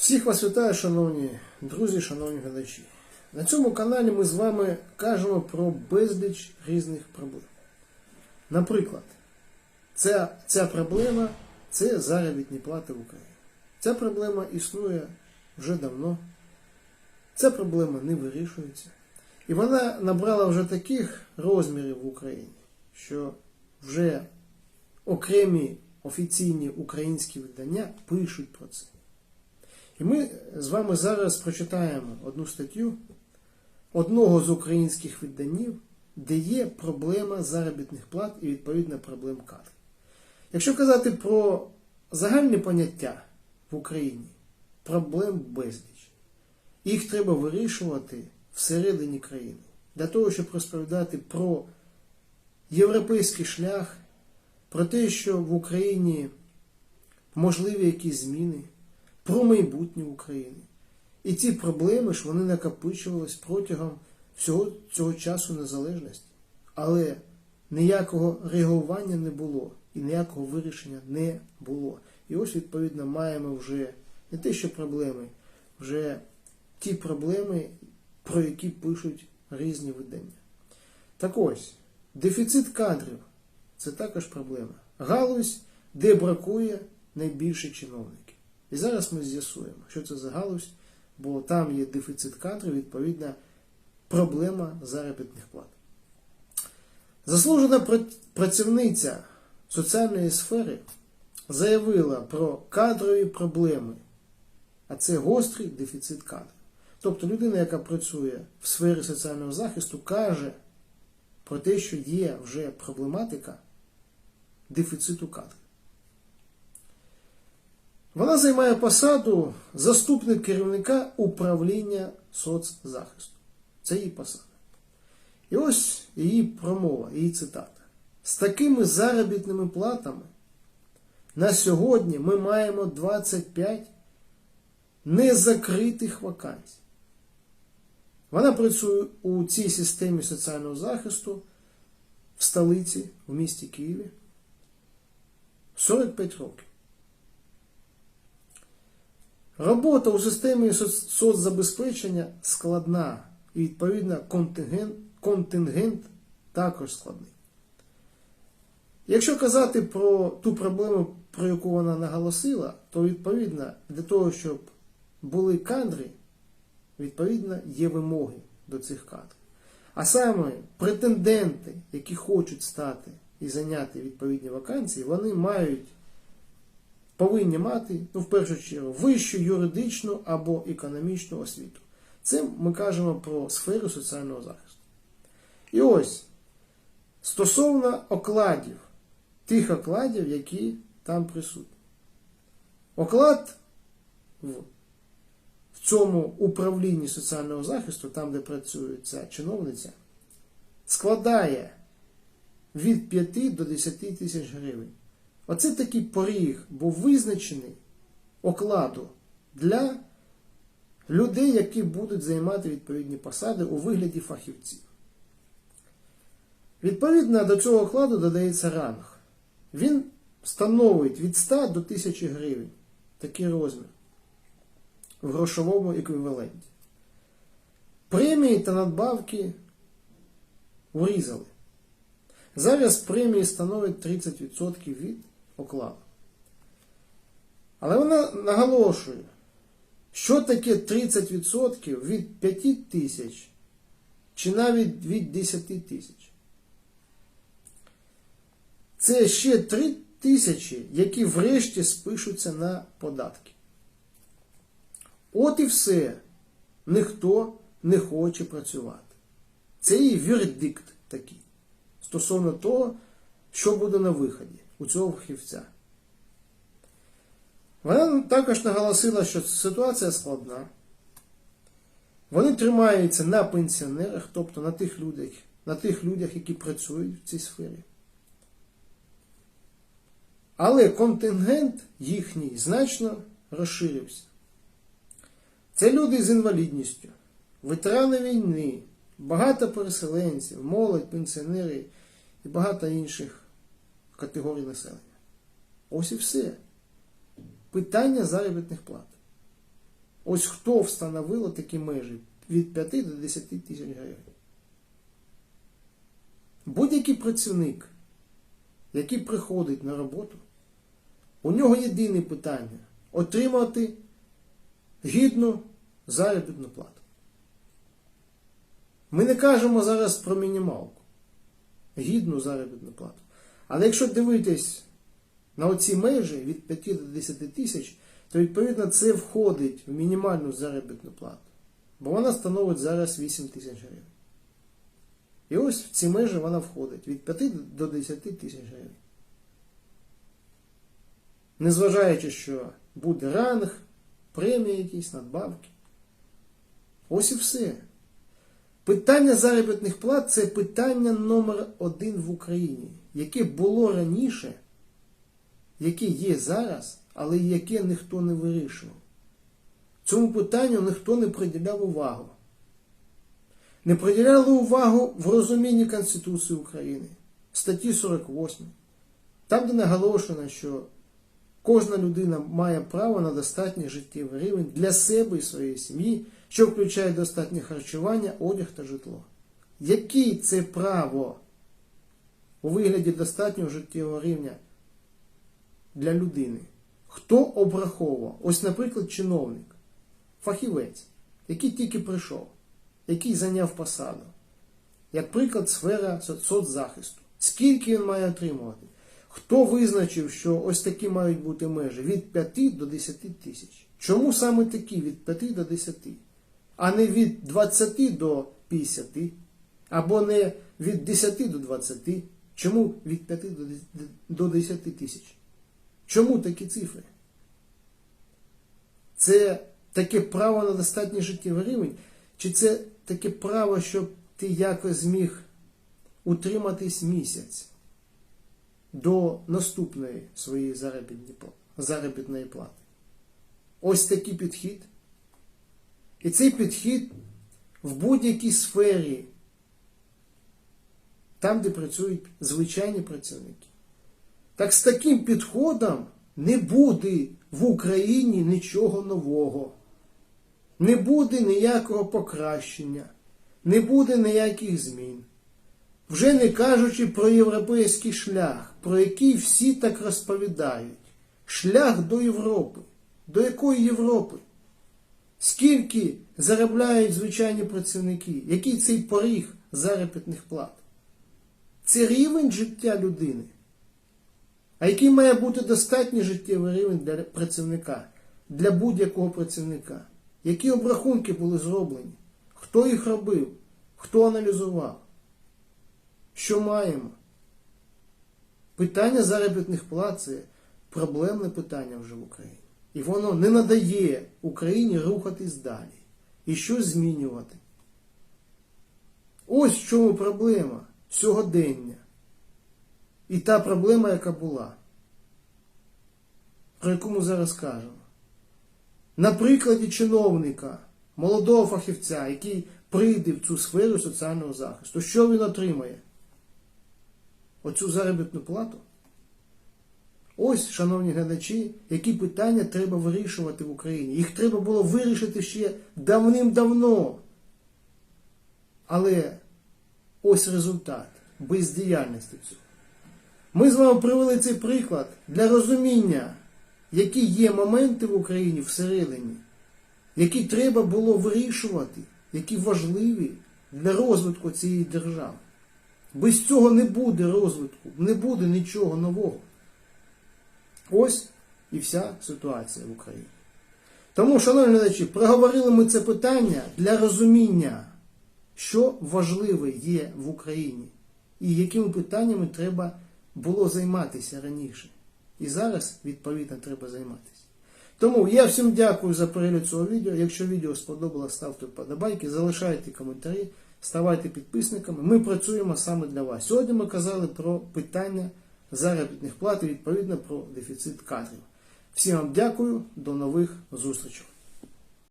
Всіх вас вітаю, шановні друзі, шановні глядачі. На цьому каналі ми з вами кажемо про безліч різних проблем. Наприклад, ця, ця проблема це заробітні плати в Україні. Ця проблема існує вже давно. Ця проблема не вирішується. І вона набрала вже таких розмірів в Україні, що вже окремі офіційні українські видання пишуть про це. І ми з вами зараз прочитаємо одну статтю одного з українських виданів, де є проблема заробітних плат і відповідно проблем кадрів. Якщо казати про загальні поняття в Україні, проблем безліч. Їх треба вирішувати всередині країни для того, щоб розповідати про європейський шлях, про те, що в Україні можливі якісь зміни, про майбутнє України. І ці проблеми ж вони накопичувались протягом всього цього часу незалежності. Але ніякого реагування не було і ніякого вирішення не було. І ось, відповідно, маємо вже не те, що проблеми, вже ті проблеми, про які пишуть різні видання. Так ось, дефіцит кадрів це також проблема. Галузь, де бракує найбільше чиновників. І зараз ми з'ясуємо, що це за галузь, бо там є дефіцит кадрів, відповідна проблема заробітних плат. Заслужена працівниця соціальної сфери заявила про кадрові проблеми, а це гострий дефіцит кадрів. Тобто людина, яка працює в сфері соціального захисту, каже про те, що є вже проблематика дефіциту кадрів. Вона займає посаду заступник керівника управління соцзахисту. Це її посада. І ось її промова, її цитата. З такими заробітними платами на сьогодні ми маємо 25 незакритих вакансій. Вона працює у цій системі соціального захисту в столиці, в місті Києві 45 років. Робота у системі соцзабезпечення складна і, відповідно, контингент, контингент також складний. Якщо казати про ту проблему, про яку вона наголосила, то відповідно для того, щоб були кадри, відповідно є вимоги до цих кадрів. А саме претенденти, які хочуть стати і зайняти відповідні вакансії, вони мають повинні мати, ну, в першу чергу, вищу юридичну або економічну освіту. Це ми кажемо про сферу соціального захисту. І ось, стосовно окладів, тих окладів, які там присутні. Оклад в, в цьому управлінні соціального захисту, там, де працює ця чиновниця, складає від 5 до 10 тисяч гривень. Оце такий поріг був визначений окладу для людей, які будуть займати відповідні посади у вигляді фахівців. Відповідно до цього окладу додається ранг. Він становить від 100 до 1000 гривень такий розмір в грошовому еквіваленті. Премії та надбавки урізали. Зараз премії становить 30% від окладу. Але вона наголошує, що таке 30% від 5 тисяч чи навіть від 10 тисяч. Це ще 3 тисячі, які врешті спишуться на податки. От і все. Ніхто не хоче працювати. Це її вердикт такий стосовно того, що буде на виході у цього фахівця. Вона також наголосила, що ситуація складна. Вони тримаються на пенсіонерах, тобто на тих людях, на тих людях, які працюють в цій сфері. Але контингент їхній значно розширився. Це люди з інвалідністю, ветерани війни, багато переселенців, молодь, пенсіонери і багато інших категорій населення. Ось і все. Питання заробітних плат. Ось хто встановило такі межі від 5 до 10 тисяч гривень. Будь-який працівник, який приходить на роботу, у нього єдине питання отримати гідну заробітну плату. Ми не кажемо зараз про мінімалку, гідну заробітну плату. Але якщо дивитись на оці межі від 5 до 10 тисяч, то відповідно це входить в мінімальну заробітну плату. Бо вона становить зараз 8 тисяч гривень. І ось в ці межі вона входить від 5 до 10 тисяч гривень. Незважаючи, що буде ранг, премії якісь, надбавки. Ось і все. Питання заробітних плат це питання номер один в Україні, яке було раніше, яке є зараз, але яке ніхто не вирішував. Цьому питанню ніхто не приділяв увагу. Не приділяли увагу в розумінні Конституції України, статті 48, там, де наголошено, що кожна людина має право на достатній життєвий рівень для себе і своєї сім'ї, що включає достатнє харчування, одяг та житло. Яке це право у вигляді достатнього життєвого рівня для людини? Хто обраховував? Ось, наприклад, чиновник, фахівець, який тільки прийшов, який зайняв посаду. Як приклад, сфера соцзахисту. Скільки він має отримувати? Хто визначив, що ось такі мають бути межі від 5 до 10 тисяч? Чому саме такі від 5 до 10? А не від 20 до 50? Або не від 10 до 20? Чому від 5 до 10 тисяч? Чому такі цифри? Це таке право на достатній життєвий рівень? Чи це таке право, щоб ти якось зміг утриматись місяць до наступної своєї заробітної плати? Ось такий підхід. І цей підхід в будь-якій сфері, там, де працюють звичайні працівники. Так з таким підходом не буде в Україні нічого нового. Не буде ніякого покращення, не буде ніяких змін. Вже не кажучи про європейський шлях, про який всі так розповідають. Шлях до Європи. До якої Європи? Скільки заробляють звичайні працівники? Який цей поріг заробітних плат? Це рівень життя людини. А який має бути достатній життєвий рівень для працівника, для будь-якого працівника? Які обрахунки були зроблені? Хто їх робив? Хто аналізував? Що маємо? Питання заробітних плат це проблемне питання вже в Україні. І воно не надає Україні рухатись далі і щось змінювати. Ось в чому проблема сьогодення. І та проблема, яка була, про яку ми зараз кажемо. На прикладі чиновника, молодого фахівця, який прийде в цю сферу соціального захисту, що він отримає? Оцю заробітну плату? Ось, шановні глядачі, які питання треба вирішувати в Україні. Їх треба було вирішити ще давним-давно. Але ось результат бездіяльності цього. Ми з вами привели цей приклад для розуміння, які є моменти в Україні всередині, які треба було вирішувати, які важливі для розвитку цієї держави. Без цього не буде розвитку, не буде нічого нового. Ось і вся ситуація в Україні. Тому, шановні глядачі, проговорили ми це питання для розуміння, що важливе є в Україні і якими питаннями треба було займатися раніше. І зараз, відповідно, треба займатися. Тому я всім дякую за перегляд цього відео. Якщо відео сподобалось, ставте вподобайки, залишайте коментарі, ставайте підписниками. Ми працюємо саме для вас. Сьогодні ми казали про питання заробітних плат і відповідно про дефіцит кадрів. Всім вам дякую, до нових зустрічей.